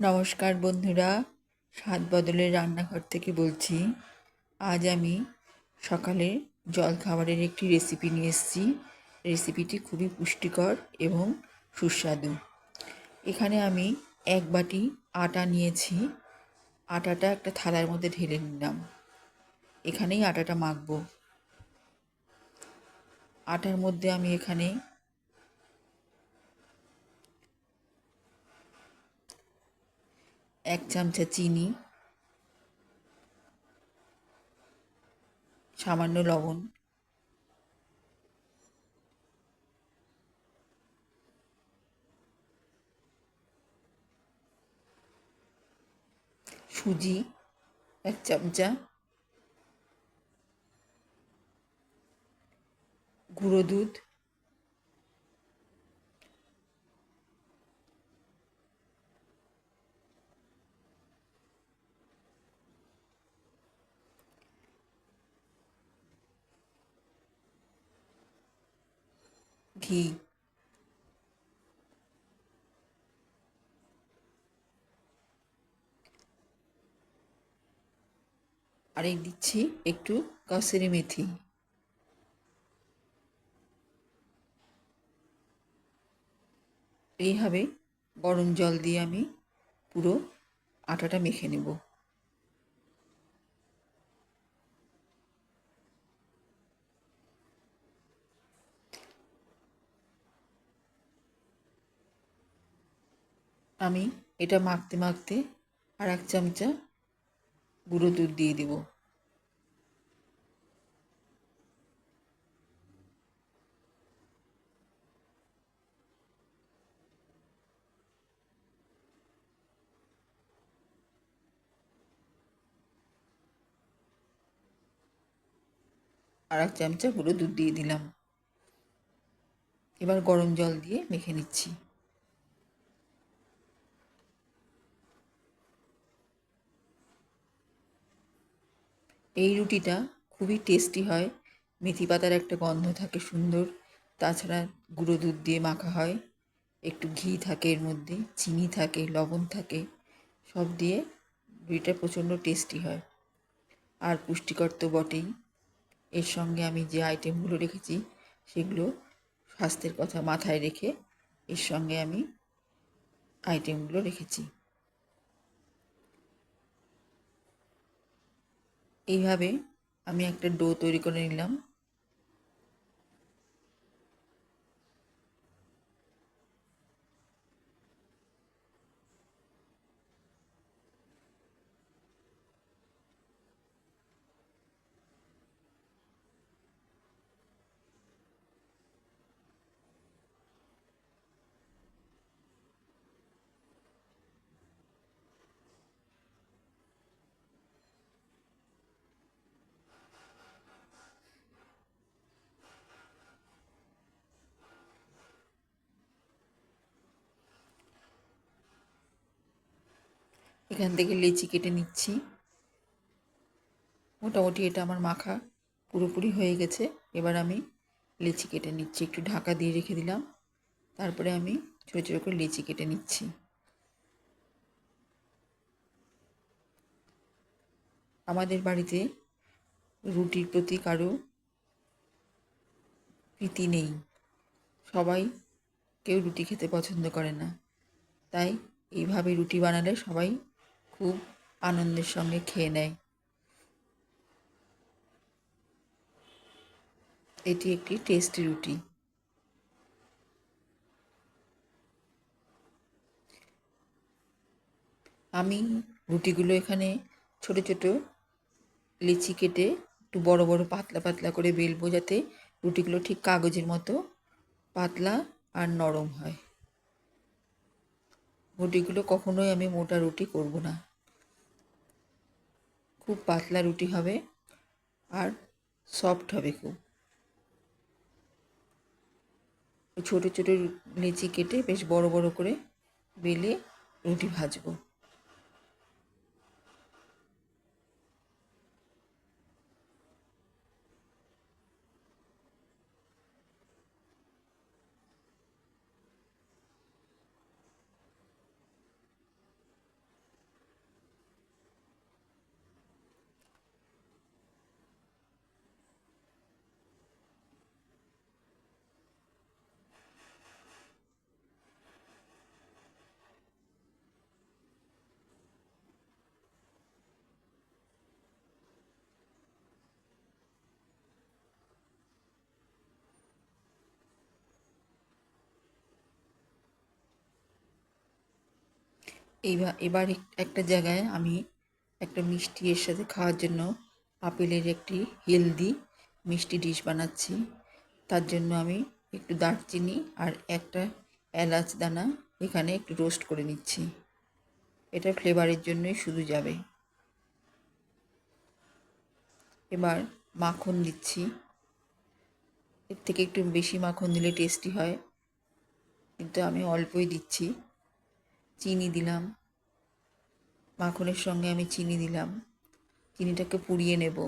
নমস্কার বন্ধুরা, স্বাদ বদলের রান্নাঘর থেকে বলছি, আজ আমি সকালে জলখাবারের একটি রেসিপি নিয়ে এসেছি। রেসিপিটি খুবই পুষ্টিকর এবং সুস্বাদু। এখানে আমি এক বাটি আটা নিয়েছি। আটাটা একটা থালার মধ্যে ঢেলে নিলাম। এখানেই আটাটা মাখবো। আটার মধ্যে আমি এখানে এক চামচা চিনি সামান্য লবণ সুজি এক চামচা গুঁড়ো দুধ ঘি। আর এই দিচ্ছি একটু কাসুরি মেথি। এইভাবে গরম জল দিয়ে আমি পুরো আটাটা মেখে নেব। আমি এটা মাখতে মাখতে আর এক চামচা গুঁড়ো দুধ দিয়ে দেব। আর এক চামচা গুঁড়ো দুধ দিয়ে দিলাম। এবার গরম জল দিয়ে মেখে নিচ্ছি। এই রুটিটা খুবই টেস্টি হয়। মেথি পাতার একটা গন্ধ থাকে সুন্দর। তাছাড়া গুঁড়ো দুধ দিয়ে মাখা হয়। একটু ঘি থাকে এর মধ্যে, চিনি থাকে, লবণ থাকে, সব দিয়ে রুটিটা প্রচণ্ড টেস্টি হয়। আর পুষ্টিকর তো বটেই। এর সঙ্গে আমি যে আইটেমগুলো রেখেছি, সেগুলো স্বাস্থ্যের কথা মাথায় রেখে এর সঙ্গে আমি আইটেমগুলো রেখেছি। এইভাবে আমি একটা ডো তৈরি করে নিলাম। এখান থেকে লেচি কেটে নিচ্ছি। মোটামুটি এটা আমার মাখা পুরোপুরি হয়ে গেছে। এবার আমি লেচি কেটে নিচ্ছি। একটু ঢাকা দিয়ে রেখে দিলাম। তারপরে আমি ছোটো ছোটো করে লেচি কেটে নিচ্ছি। আমাদের বাড়িতে রুটির প্রতি কারও প্রীতি নেই। সবাই কেউ রুটি খেতে পছন্দ করে না। তাই এইভাবে রুটি বানালে সবাই খুব আনন্দের সঙ্গে খেয়ে নেয়। এটি একটি টেস্টি রুটি। আমি রুটিগুলো এখানে ছোট ছোট লিচি কেটে একটু বড় বড় পাতলা পাতলা করে বেলবো যাতে রুটিগুলো ঠিক কাগজের মতো পাতলা আর নরম হয়। রুটিগুলো কখনোই আমি মোটা রুটি করব না। খুব পাতলা রুটি হবে আর সফট হবে খুব। ছোটো ছোটো লেচি কেটে বেশ বড় বড় করে বেলে রুটি ভাজবো। এবার এক- একটা জায়গায় আমি একটা মিষ্টি এর সাথে খাওয়ার জন্য আপেলের একটি হেলদি মিষ্টি ডিশ বানাচ্ছি। তার জন্য আমি একটু দারচিনি আর একটা এলাচ দানা এখানে একটু রোস্ট করে নিচ্ছি। এটা ফ্লেভারের জন্যই শুধু যাবে। এবার মাখন দিচ্ছি। এর থেকে একটু বেশি মাখন দিলে টেস্টি হয়। কিন্তু আমি অল্পই দিচ্ছি। চিনি দিলাম। মাখনের সঙ্গে আমি চিনি দিলাম। চিনিটাকে পুড়িয়ে নেব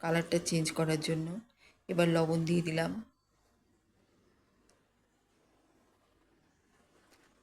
কালারটা চেঞ্জ করার জন্য। এবার লবণ দিয়ে দিলাম।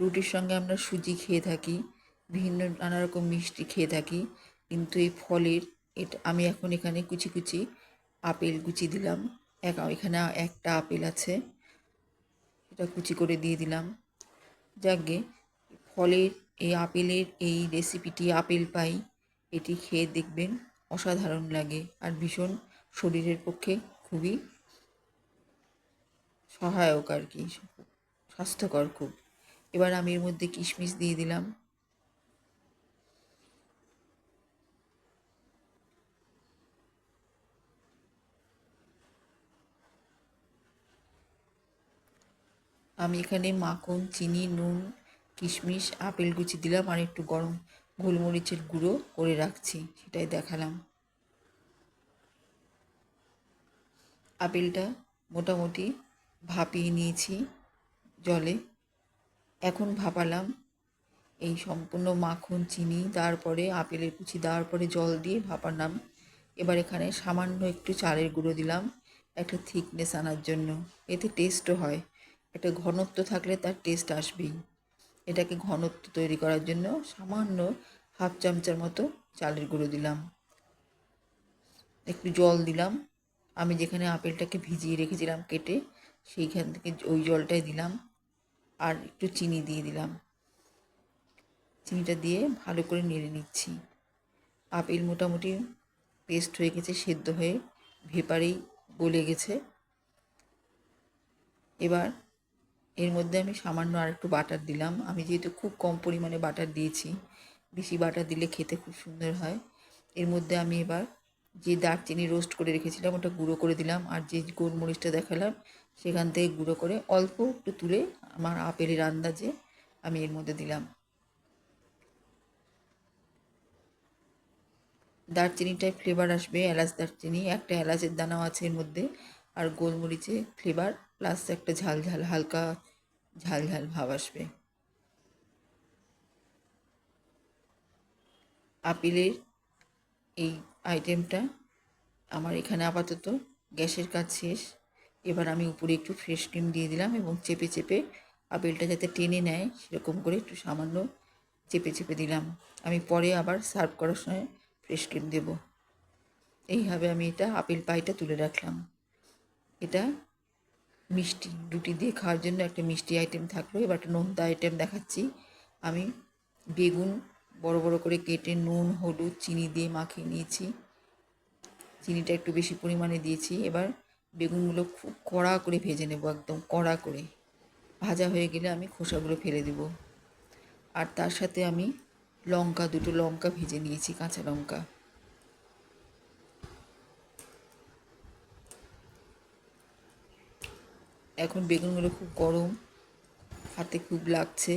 রুটির সঙ্গে আমরা সুজি খেয়ে থাকি বিভিন্ন নানা রকম মিষ্টি খেয়ে থাকি, কিন্তু এই ফলের এটা, আমি এখন এখানে কুচি কুচি আপেল কুচি দিলাম। এক, এখানে একটা আপেল আছে এটা কুচি করে দিয়ে দিলাম। যাকে ফলের এই আপেলের এই রেসিপিটি আপেল পাই, এটি খেয়ে দেখবেন অসাধারণ লাগে আর ভীষণ শরীরের পক্ষে খুবই সহায়ক আর কি, স্বাস্থ্যকর খুব। এবার আমি এর মধ্যে কিশমিশ দিয়ে দিলাম। আমি এখানে মাখন, চিনি, নুন কিশমিশ, আপেল কুচি দিলাম আর একটু গরম গোলমরিচের গুঁড়ো করে রাখছি, সেটাই দেখালাম। আপেলটা মোটামুটি ভাপিয়ে নিয়েছি জলে। এখন ভাপালাম এই সম্পূর্ণ মাখন, চিনি তারপরে আপেলের কুচি দেওয়ার পরে জল দিয়ে ভাপালাম। এবার এখানে সামান্য একটু চালের গুঁড়ো দিলাম, একটা থিকনেস আনার জন্য। এতে টেস্টও হয়। একটা ঘনত্ব থাকলে তার টেস্ট আসবেই। এটাকে ঘনত্ব তৈরি করার জন্য সামান্য হাফ চামচার মতো চালের গুঁড়ো দিলাম। একটু জল দিলাম। আমি যেখানে আপেলটাকে ভিজিয়ে রেখেছিলাম কেটে, সেইখান থেকে ওই জলটাই দিলাম। আর একটু চিনি দিয়ে দিলাম। চিনিটা দিয়ে ভালো করে নেড়ে নিচ্ছি। আপেল মোটামুটি পেস্ট হয়ে গেছে, সেদ্ধ হয়ে ভেপারেই গলে গেছে। এবার এর মধ্যে আমি সামান্য আর একটু বাটার দিলাম। আমি যেহেতু খুব কম পরিমাণে বাটার দিয়েছি, বেশি বাটার দিলে খেতে খুব সুন্দর হয়। এর মধ্যে আমি এবার যে দারচিনি রোস্ট করে রেখেছিলাম, ওটা গুঁড়ো করে দিলাম আর যে গোলমরিচটা দেখালাম, সেখান থেকে গুঁড়ো করে অল্প একটু তুলে আমার আপেলের আন্দাজে আমি এর মধ্যে দিলাম। দারচিনিটায় ফ্লেভার আসবে, এলাচ দারচিনি, একটা এলাচের দানাও আছে এর মধ্যে, আর গোলমরিচে ফ্লেভার প্লাস একটা ঝাল ঝাল, হালকা ঝাল ঝাল ভাব আসবে। আপেলের এই আইটেমটা আমার এখানে আপাতত গ্যাসের কাজ শেষ। এবার আমি উপরে একটু ফ্রেশ ক্রিম দিয়ে দিলাম এবং চেপে চেপে আপেলটা যাতে টেনে নেয় সেরকম করে একটু সামান্য চেপে চেপে দিলাম। আমি পরে আবার সার্ভ করার সময় ফ্রেশ ক্রিম দেবো। এইভাবে আমি এটা আপেল পাইটা তুলে রাখলাম। এটা মিষ্টি রুটি দিয়ে খাওয়ার জন্য একটা মিষ্টি আইটেম থাকল। এবার একটা নোনতা আইটেম দেখাচ্ছি। আমি বেগুন বড় বড় করে কেটে নুন, হলুদ, চিনি দিয়ে মাখিয়ে নিয়েছি। চিনিটা একটু বেশি পরিমাণে দিয়েছি। এবার বেগুনগুলো খুব কড়া করে ভেজে নেব একদম কড়া করে। ভাজা হয়ে গেলে আমি খোসাগুলো ফেলে দেব। আর তার সাথে আমি লঙ্কা, দুটো লঙ্কা ভেজে নিয়েছি, কাঁচা লঙ্কা। এখন বেগুনগুলো খুব গরম, হাতে খুব লাগছে।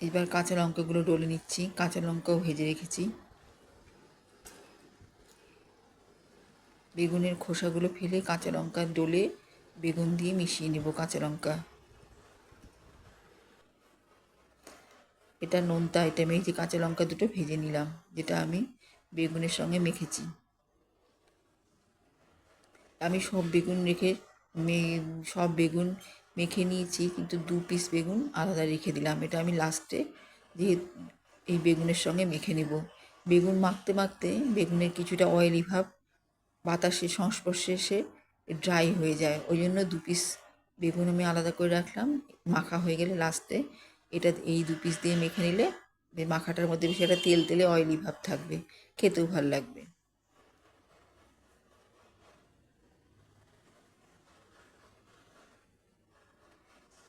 এবার কাঁচা লঙ্কাগুলো ডলে নিচ্ছি, কাঁচা লঙ্কাও ভেজে রেখেছি। বেগুনের খোসাগুলো ফেলে কাঁচা লঙ্কা ডলে বেগুন দিয়ে মিশিয়ে নেব কাঁচা লঙ্কা। এটা নোনতা আইটেমে যে কাঁচা লঙ্কা দুটো ভেজে নিলাম, যেটা আমি বেগুনের সঙ্গে মেখেছি। আমি সব বেগুন রেখে সব বেগুন মেখে নিয়েছি, কিন্তু দু পিস বেগুন আলাদা রেখে দিলাম। এটা আমি লাস্টে যে এই বেগুনের সঙ্গে মেখে নেব। বেগুন মাখতে মাখতে বেগুনের কিছুটা অয়েলি ভাব বাতাসের সংস্পর্শে এসে ড্রাই হয়ে যায়। ওই জন্য দু পিস বেগুন আমি আলাদা করে রাখলাম। মাখা হয়ে গেলে লাস্টে এটা এই দু পিস দিয়ে মেখে নিলে, মাখাটার মধ্যে বেশি একটা তেল তেলে অয়েলি ভাব থাকবে। খেতেও ভালো লাগবে।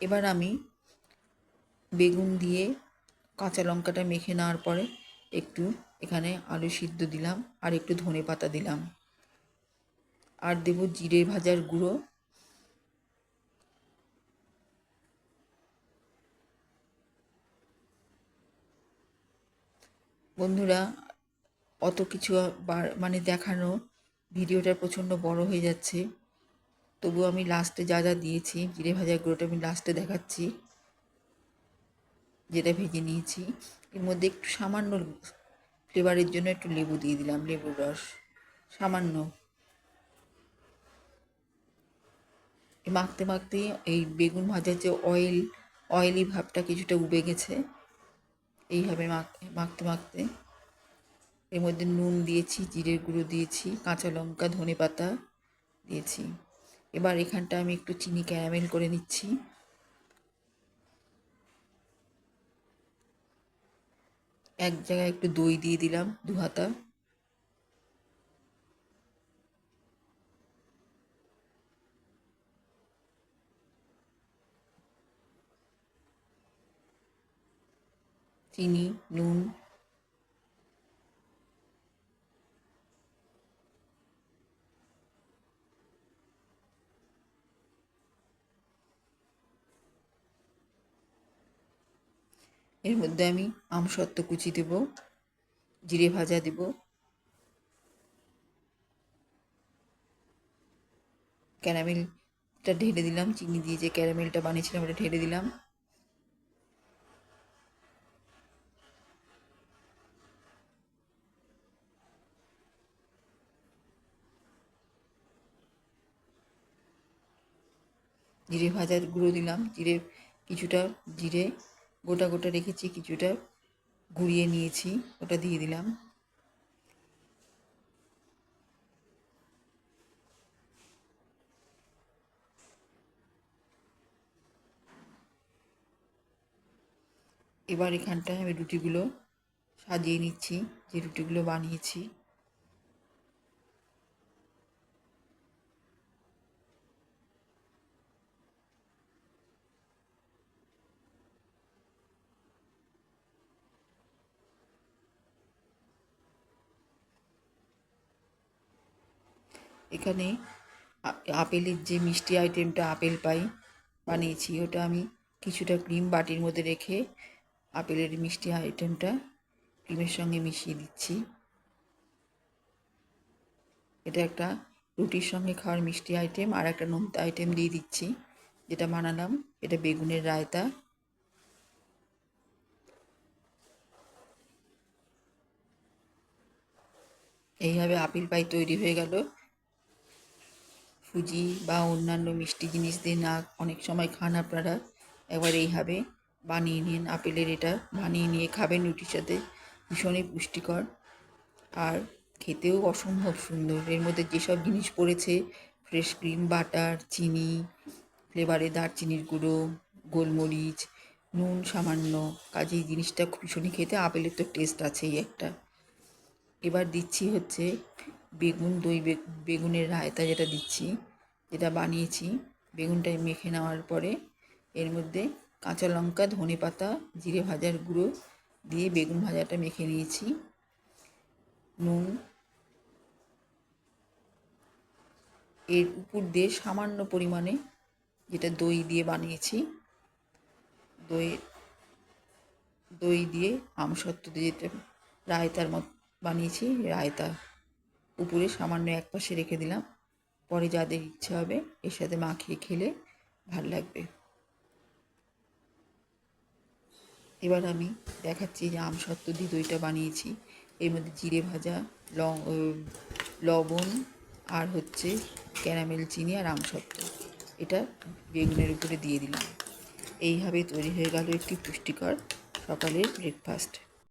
এবার আমি বেগুন দিয়ে কাঁচা লঙ্কাটা মেখে নেওয়ার পরে একটু এখানে আলু সিদ্ধ দিলাম আর একটু ধনে পাতা দিলাম। আর দেবো জিরে ভাজার গুঁড়ো। বন্ধুরা, অত কিছু মানে দেখানো, ভিডিওটা প্রচণ্ড বড় হয়ে যাচ্ছে। তবু আমি লাস্টে যা যা দিয়েছি, জিরে ভাজার গুঁড়োটা আমি লাস্টে দেখাচ্ছি, যেটা ভেজে নিয়েছি। এর মধ্যে একটু সামান্য ফ্লেভারের জন্য একটু লেবু দিয়ে দিলাম, লেবুর রস, সামান্য। মাখতে মাখতে এই বেগুন ভাজার যে অয়েল অয়েলি ভাবটা কিছুটা উবে গেছে। এইভাবে মাখ, মাখতে মাখতে। এর মধ্যে নুন দিয়েছি, জিরের গুঁড়ো দিয়েছি, কাঁচা লঙ্কা ধনে পাতা দিয়েছি। এবার এখানটা আমি একটু চিনি ক্যারামেল করে নিচ্ছি। এক জায়গায় একটু দই দিয়ে দিলাম দু হাতা। চিনি, নুন এর মধ্যে আমি আম আমসত্ত্ব কুচি দেব, জিরে ভাজা দেব। ক্যারামেলটা ঢেলে দিলাম, চিনি দিয়ে যে ক্যারামেলটা বানিয়েছিলাম ওটা ঢেলে দিলাম। জিরে ভাজার গুঁড়ো দিলাম, জিরে কিছুটা জিরে গোটা গোটা রেখেছি, কিছুটা ঘুরিয়ে নিয়েছি, ওটা দিয়ে দিলাম। এবার এখানটায় আমি রুটিগুলো সাজিয়ে নিচ্ছি, যে রুটিগুলো বানিয়েছি। এখানে আপেলের যে মিষ্টি আইটেমটা আপেল পাই, বানিয়েছি, ওটা আমি কিছুটা ক্রিম বাটির মধ্যে রেখে আপেলের মিষ্টি আইটেমটা ক্রিমের সঙ্গে মিশিয়ে দিচ্ছি। এটা একটা রুটির সঙ্গে খাওয়ার মিষ্টি আইটেম আর একটা নোনতা আইটেম দিয়ে দিচ্ছি, যেটা বানালাম। এটা বেগুনের রায়তা। এইভাবে আপেল পাই তৈরি হয়ে গেল। সুজি বা অন্যান্য মিষ্টি জিনিস দিয়ে না অনেক সময় খান আপনারা। একবার এইভাবে বানিয়ে নিন, আপেলের এটা বানিয়ে নিয়ে খাবেন রুটির সাথে, ভীষণই পুষ্টিকর। আর খেতেও অসম্ভব সুন্দর। এর মধ্যে যেসব জিনিস পড়েছে ফ্রেশ ক্রিম বাটার চিনি ফ্লেভারে দারচিনির গুঁড়ো, গোলমরিচ, নুন সামান্য কাজেই জিনিসটা ভীষণই খেতে আপেলের তো টেস্ট আছেই একটা। এবার দিচ্ছি হচ্ছে বেগুন, দই বেগুনের রায়তা যেটা দিচ্ছি। যেটা বানিয়েছি, বেগুনটা মেখে নেওয়ার পরে এর মধ্যে কাঁচা লঙ্কা, ধনে পাতা, জিরে ভাজার গুঁড়ো দিয়ে বেগুন ভাজাটা মেখে নিয়েছি। নুন এর উপর দিয়ে সামান্য পরিমাণে যেটা দই দিয়ে বানিয়েছি দই দই দিয়ে আমসত্ত্ব দিয়ে যেটা রায়তার মত বানিয়েছি, রায়তা উপরে সামান্য এক পাশে রেখে দিলাম। পরে যাদের ইচ্ছে হবে এর সাথে মাখিয়ে খেলে ভালো লাগবে। এবার আমি দেখাচ্ছি যে আম আমসত্ত্ব দিয়ে দইটা বানিয়েছি। এর মধ্যে জিরে ভাজা লবণ আর হচ্ছে ক্যারামেল চিনি আর আম আমসত্ত্ব এটা বেগুনের উপরে দিয়ে দিলাম। এইভাবে তৈরি হয়ে গেল একটি পুষ্টিকর সকালের ব্রেকফাস্ট